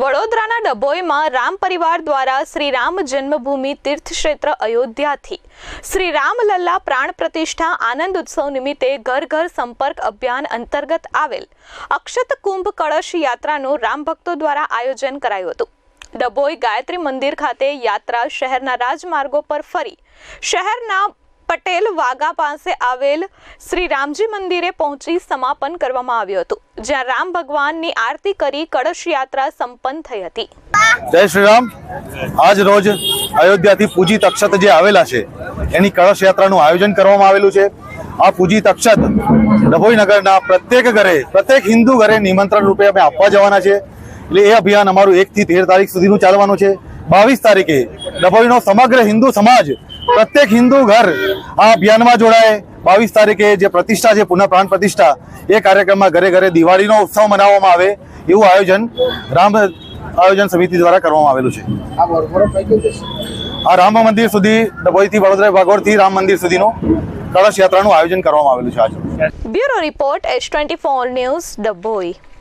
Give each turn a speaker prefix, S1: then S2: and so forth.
S1: વડોદરાના ડભોઈમાં રામ પરિવાર દ્વારા શ્રી રામ જન્મભૂમિ તીર્થક્ષેત્ર અયોધ્યાથી. શ્રી રામલલ્લા પ્રાણ પ્રતિષ્ઠા આનંદ ઉત્સવ નિમિત્તે ઘર ઘર સંપર્ક અભિયાન અંતર્ગત આવેલ. અક્ષત કુંભ કળશ યાત્રાનું રામ ભક્તો દ્વારા આયોજન કરાયું હતું. ડભોઈ ગાયત્રી મંદિર ખાતે યાત્રા શહેરના રાજમાર્ગો પર ફરી. શહેરના પટેલ વાગા પાસે આવેલ શ્રી રામજી મંદિરે પહોંચી સમાપન કરવામાં આવ્યું હતું, જ્યાં રામ ભગવાનની આરતી કરી કળશ યાત્રા સંપન્ન થઈ હતી.
S2: જય શ્રી રામ. આજ રોજ અયોધ્યાથી પૂજિત અક્ષત જે આવેલા છે, એની કળશ યાત્રાનું આયોજન કરવામાં આવેલું છે. આ પૂજિત અક્ષત ડભોઈનગરના પ્રત્યેક ઘરે, પ્રત્યેક હિન્દુ ઘરે નિમંત્રણ રૂપે અમે આપવા જવાના છે. એટલે એ અભિયાન અમારું એકથી તેર તારીખ સુધીનું ચાલવાનું છે. બાવીસ તારીખે ડભોઈનો સમગ્ર હિન્દુ સમાજ પ્રત્યેક હિન્દુ ઘર આ અભિયાનમાં જોડાય. બાવીસ તારીખે જે પ્રતિષ્ઠા છે, પુનઃ પ્રાણ પ્રતિષ્ઠા, એ કાર્યક્રમમાં ઘરે ઘરે દિવાળીનો ઉત્સવ મનાવવામાં આવે એવું આયોજન રામ આયોજન સમિતિ દ્વારા કરવામાં આવેલું છે. આ રામ મંદિર સુધી, ડભોઈથી વડોદરા ભાગોળથી રામ મંદિર સુધીનું કળશ યાત્રાનું આયોજન કરવામાં આવેલું છે આજે.
S1: Bureau report H twenty four news, Dabhoi.